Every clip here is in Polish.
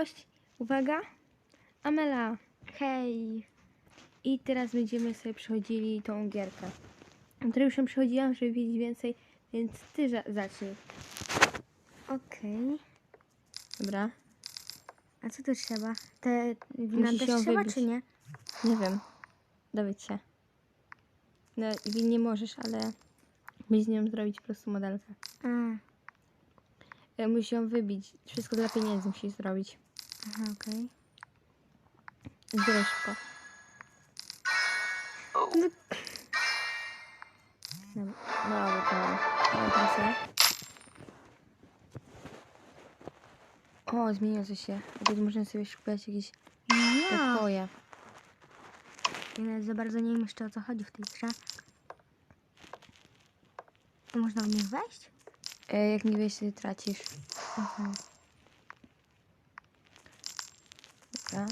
gość, uwaga, Amela. Hej. I teraz będziemy sobie przechodzili tą gierkę. Którą już ją przechodziłam, żeby wiedzieć więcej, więc ty za zacznij. Okej. Dobra? A co tu trzeba? Te też ją trzeba, wybić. czy nie? Nie wiem. Dowiedz się. No, i nie możesz, ale musisz z nią zrobić po prostu modelkę. A, E, Musisz ją wybić. Wszystko dla pieniędzy musisz zrobić. Aha, okej. Zbieraj szybko. No, no, ale teraz ja. O, zmieniło coś się. Tutaj można sobie szukać jakieś Ja. pokoje. Ja nawet za bardzo nie wiem jeszcze o co chodzi w tej grze. To można w nich wejść? E, jak nie wiesz, to tracisz. Mhm. Dobra.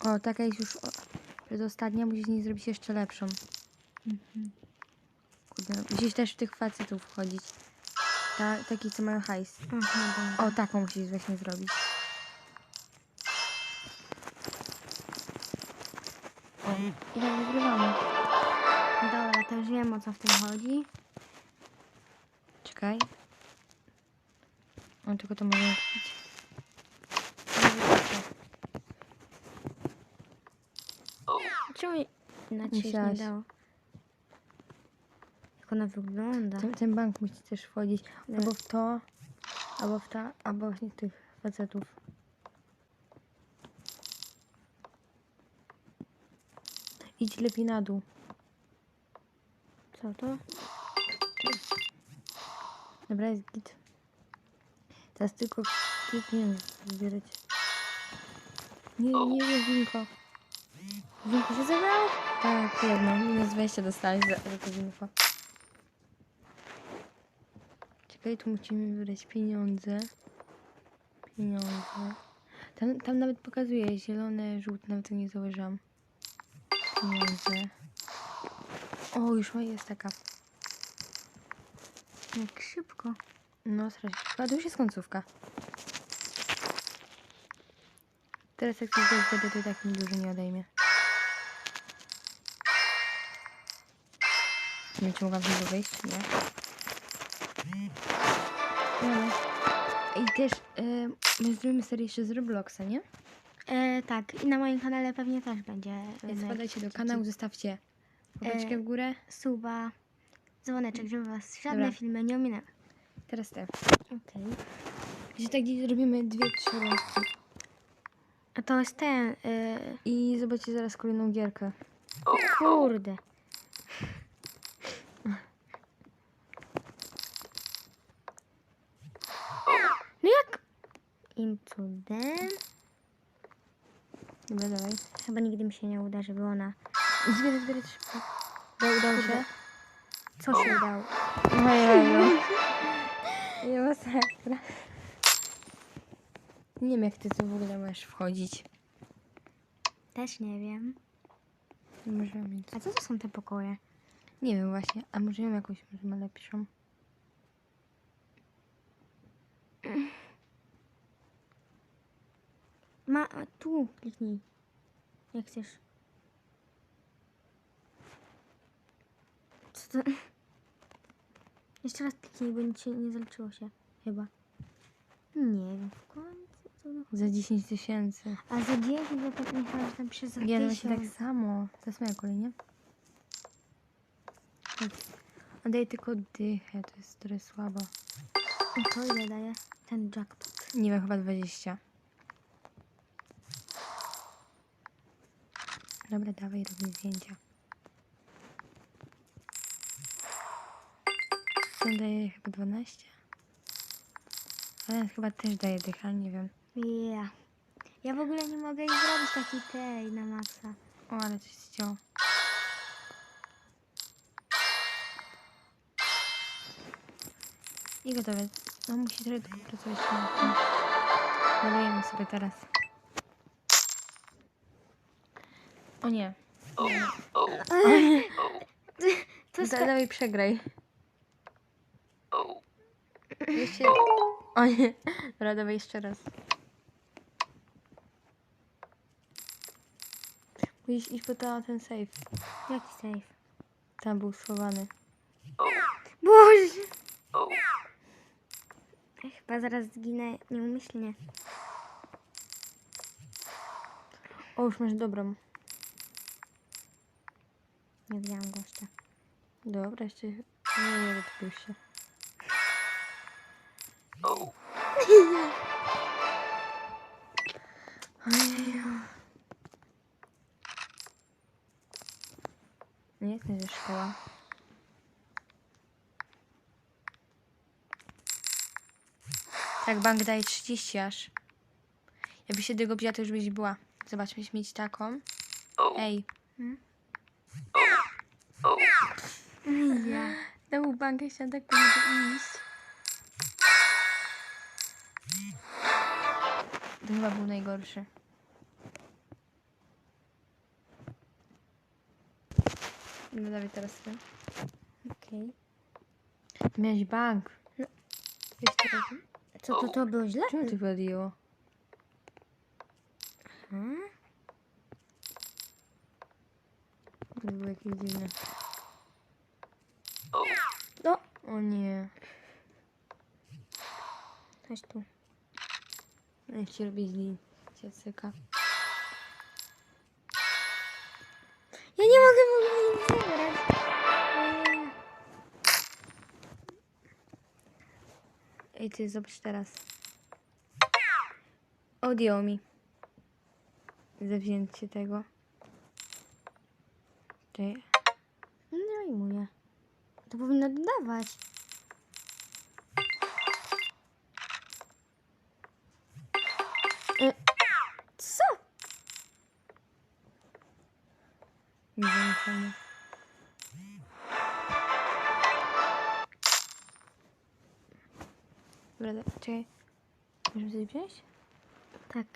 O, taka jest już przedostatnia. Musisz z niej zrobić jeszcze lepszą. Mhm. Kurde, no, musisz też w tych facetów wchodzić. Ta, taki, co mają hajs. Aha, dobra. O, taką musisz właśnie zrobić. O, i tak wygrywamy. Dobra, to już wiem o co w tym chodzi. Czekaj. O, tylko to możemy kupić. Czemu inaczej się nie Musiałaś. dało? Jak ona wygląda? Ten, ten bank musi też wchodzić. Albo w to, albo w ta, albo właśnie w tych facetów. Idź lepiej na dół. Co to? Dobra, jest git. Teraz tylko klikniemy zbierać. Nie, nie wiem, winko. Winko się zabrało? Tak, jedno. Minus 20 dostałeś za, za to winko. Czekaj, tu musimy wybrać pieniądze. Pieniądze. Tam, tam nawet pokazuje zielone, żółte, nawet nie zauważyłam. Pieniądze. O, już ma jest taka. Jak szybko. No, strasznie. A to już jest końcówka. Teraz jak coś będę, to tak mi dużo nie odejmie. Nie wiem, czy mogłam z wyjść, nie. I też e, my zrobimy serię jeszcze z Robloxa, nie? E, tak, i na moim kanale pewnie też będzie. e, Więc na wpadajcie do kanału, zostawcie łapeczkę E, w górę. suba, dzwoneczek, żeby was żadne Dobra. filmy nie ominęły. Teraz te. Okej. Że tak zrobimy dwie, trzy. A to jest ten, y, I zobaczycie zaraz kolejną gierkę. kurde. No jak? Im cudem? Dobra, dawaj. Chyba nigdy mi się nie uda, żeby ona... Zbieraj, zbieraj szybko. Udało, udało się? Co się udało? Ojej. Nie masakra. Nie wiem jak ty tu w ogóle możesz wchodzić. Też nie wiem. Nie możemy mieć. A co to są te pokoje? Nie wiem właśnie, a może ją jakąś możemy lepszą. Ma, tu kliknij. Jak chcesz. Co to? Jeszcze raz kliknij, bo nic się nie zaliczyło się. Chyba. Nie wiem, w końcu. Co to? Za 10 tysięcy. A za 10 ja tak myślałam, że tam pisze za Ja właśnie tak 1000. samo. To jest moja kolej, nie? On daje tylko dychę, to jest trochę słabo. A to ile daje? Ten jackpot. Nie wiem, chyba 20. Dobra, dawaj, robimy zdjęcia. Ten daje chyba 12. Ale chyba też daje dycha, nie wiem. Ja. Ja w ogóle nie mogę jej zrobić takiej tej na maksa. O, ale coś ściął. I gotowe. No musi trochę tylko pracować nad tym. Malujemy sobie teraz. O nie. To jest Da, dawaj przegraj. Jeszcze... O nie. Dobra, dawaj jeszcze raz. Musisz iść po to, ten safe. Jaki safe? Tam był schowany. Boże! Ja chyba zaraz zginę nieumyślnie. O, już masz dobrą. Nie widziałam gościa. Dobra, jeszcze... Nie, nie odpił się. Nie, to jest szkoła. Tak, bank daje 30 aż. Jakby się tego wzięła, to już byś była. Zobacz, byś mieć taką. Ej. Ja. Znowu bankę chciałam tak powiedzieć iść. To chyba był najgorszy. No dawaj teraz ty. Okej. Miałeś bank. No. Jeszcze raz. Co to, to było źle? Czemu ty wyodjęło? Hmm? To było jakieś dziwne. No, O nie. chodź tu. Jak ci robi. Cię cyka. Ty zobacz teraz. Odjął mi. Zawzięcie tego. Ty. Nie zajmuję. To powinno dodawać. E, Co? Nie wiem czekaj. Możemy coś wziąć? Tak.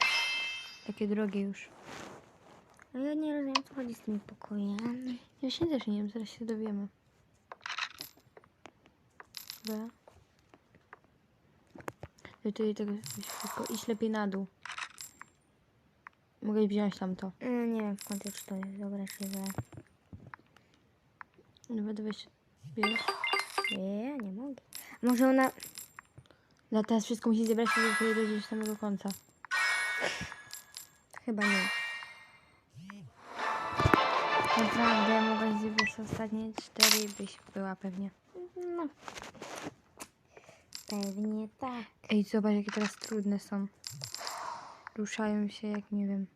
Takie drogie już. A ja nie rozumiem, co chodzi z tymi pokojami. Ja się też nie wiem, zaraz się dowiemy. Dobra. Ja tutaj tego wszystko. Iść lepiej na dół. Mogę wziąć tamto. E, nie wiem, w czy to jest dobre, czy złe. Dobra, się. Bierz. Nie, nie mogę. Może ona... No teraz wszystko musi zebrać, żeby dojść do samego końca. Chyba nie. Naprawdę, mogłaś zebrać ostatnie cztery, byś była pewnie. No. Pewnie tak. Ej, zobacz, jakie teraz trudne są. Ruszają się jak nie wiem.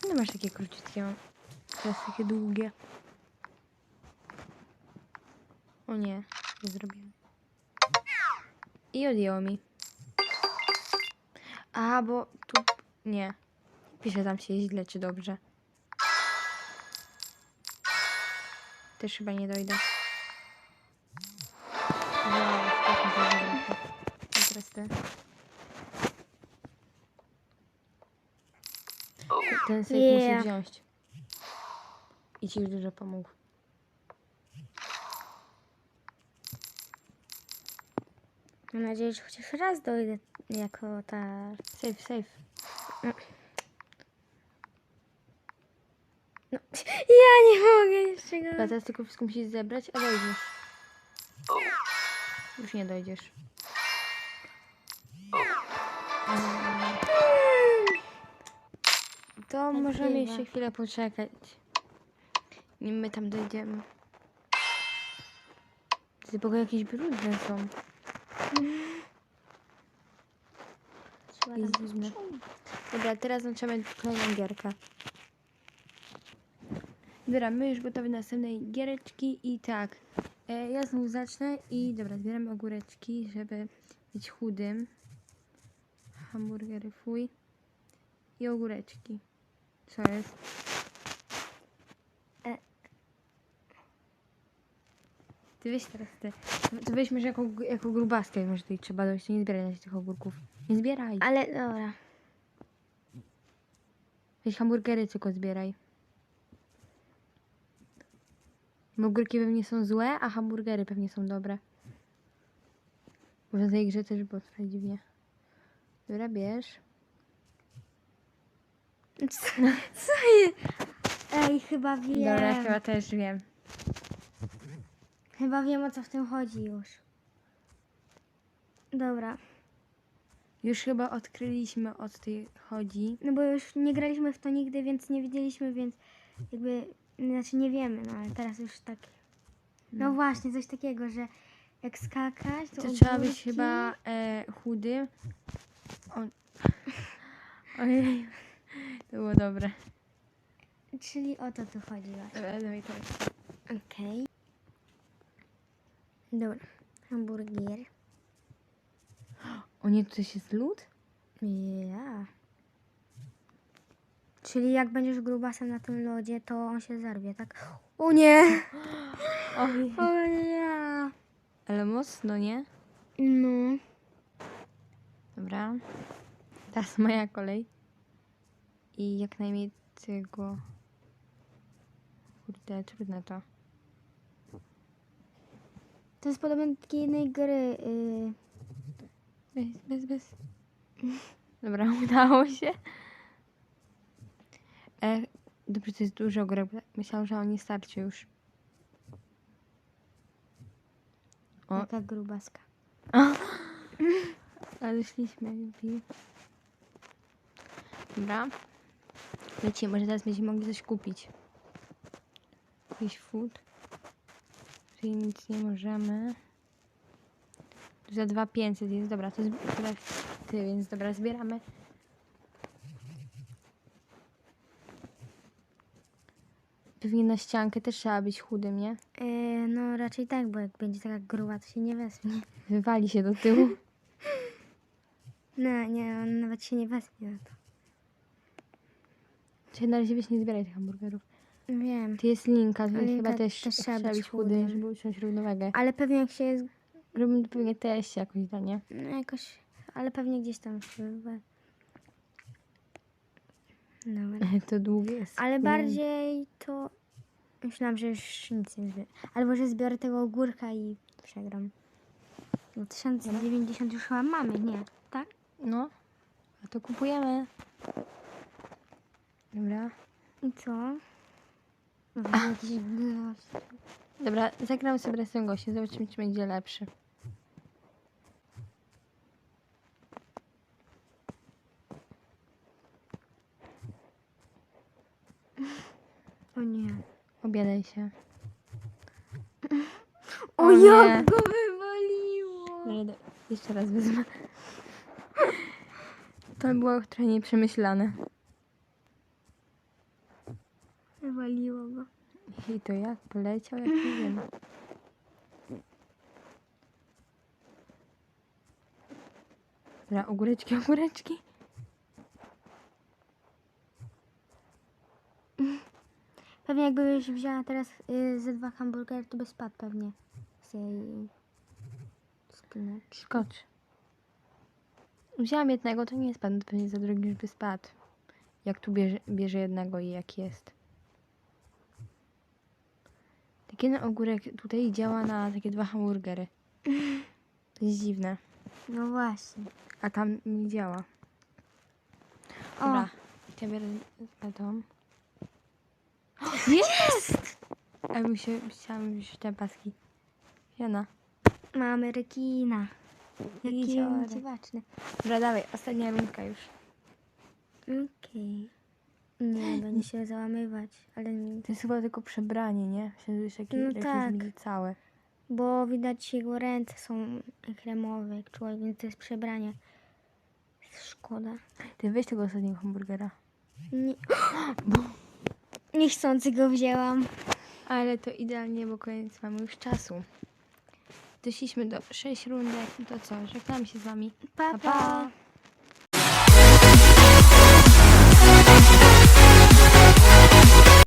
Czemu masz takie króciutkie? Teraz takie długie. O nie, nie zrobiłem. I odjęło mi. A, bo tu... Nie. Pisze tam się źle czy dobrze. Też chyba nie dojdę. A teraz ty. Ten safe Yeah. musi wziąć. I ci już dużo pomógł. Mam nadzieję, że chociaż raz dojdę jako ta... Safe, safe. No. Ja nie mogę jeszcze go... teraz tylko wszystko musisz zebrać, a dojdziesz. Już nie dojdziesz. Mm. To możemy bywa. jeszcze chwilę poczekać. Nim my tam dojdziemy. Pokoje jakieś brudne są. Trzeba tam posprzątać. Dobra, teraz zaczynamy kolejną gierkę. Dobra, my już gotowi do następnej giereczki i tak. E, ja znowu zacznę i dobra, zbieramy ogóreczki, żeby być chudym. Hamburgery fuj. I ogóreczki. Co jest? Ty weź teraz ty. To weź może jako, jako grubaskę, może tutaj trzeba dojść. Nie zbieraj na tych ogórków. Nie zbieraj. Ale dobra. Weź hamburgery tylko zbieraj. Bo Ogórki pewnie są złe, a hamburgery pewnie są dobre. W tej grze też było trochę dziwnie. Dobra, bierz. Co, co? Ej, chyba wiem. Dobra, chyba też wiem. Chyba wiem o co w tym chodzi już. Dobra. Już chyba odkryliśmy od tej chodzi. No bo już nie graliśmy w to nigdy, więc nie wiedzieliśmy, więc jakby, znaczy nie wiemy, no ale teraz już tak. No, właśnie, coś takiego, że jak skakać, to, To trzeba być chyba e, chudy. O... Ojej. To było dobre. Czyli o to tu chodzi właśnie. Dobra, dawaj to. Okej. Dobra. Hamburgier. O nie, tu też jest lód? Ja. Czyli jak będziesz grubasem na tym lodzie, to on się zarwie, tak? O nie! O nie! Ale mocno, nie? No. Dobra. Teraz moja kolej. I jak najmniej tego... Kurde, trudne to. To jest podobne do takiej jednej gry. y, Bez, bez, bez. Dobra, udało się. E, dobrze, to jest dużo góry. Myślałam, że on nie starczy już. O. Taka grubaska. Ale szliśmy. Dobra. Lecimy, może teraz będziemy mogli coś kupić. Jakiś food. Czyli nic nie możemy. Tu za 2500 jest, dobra, to zbi- teraz ty, więc dobra, zbieramy. Pewnie na ściankę też trzeba być chudym, nie? Y, no raczej tak, bo jak będzie taka gruba, to się nie wezmie. Wywali się do tyłu. No nie, on nawet się nie wezmie na to. Czyli na razie byś nie zbieraj tych hamburgerów. Wiem. Tu jest linka, więc Linka chyba też, też trzeba, być chudy, żeby utrzymać równowagę. Ale pewnie jak się jest, Robimy to pewnie też jakoś da, nie? no jakoś, ale pewnie gdzieś tam się we... Dobra. To długie jest. Ale Nie. bardziej to... Myślałam, że już nic nie zbiorę. Albo, że zbiorę tego ogórka i przegram. No 1090 już chyba mamy, nie? Tak? No, a to kupujemy. Dobra. I co? Dobra, zagramy sobie ten gościem, zobaczymy, czy będzie lepszy. O nie. Obiadaj się. O, O jak go wywaliło! Dobra, do- jeszcze raz wezmę. To było trochę nieprzemyślane. Wywaliło go. I to jak poleciał, jak nie wiem. Dobra, ogóreczki, ogóreczki. Pewnie jakbyś wzięła teraz y, ze dwa hamburgery, to by spadł pewnie z jej skrzyneczki. Skocz. Wzięłam jednego, to nie spadł, pewnie za drugi już by spadł. Jak tu bierze, bierze jednego i jak jest. Jeden ogórek tutaj działa na takie dwa hamburgery. To jest dziwne. No właśnie. A tam nie działa. Dobra. Ja biorę tą. Jest! A bym się chciałam wziąć te paski. Jana. Mamy rekina. Jaki Jeziorek. dziwaczny. Dobra, dawaj, ostatnia rundka już. Okej. Nie, będzie się załamywać, ale nie, To jest chyba tylko przebranie, nie? Już jakieś, No jakieś tak. całe. bo widać jego ręce są kremowe, jak człowiek, więc to jest przebranie. Szkoda. Ty weź tego ostatniego hamburgera. Nie... Niechcący go wzięłam. Ale to idealnie, bo koniec mamy już czasu. Doszliśmy do 6 rundek, no to co? Żegnam się z wami. Pa, pa. pa.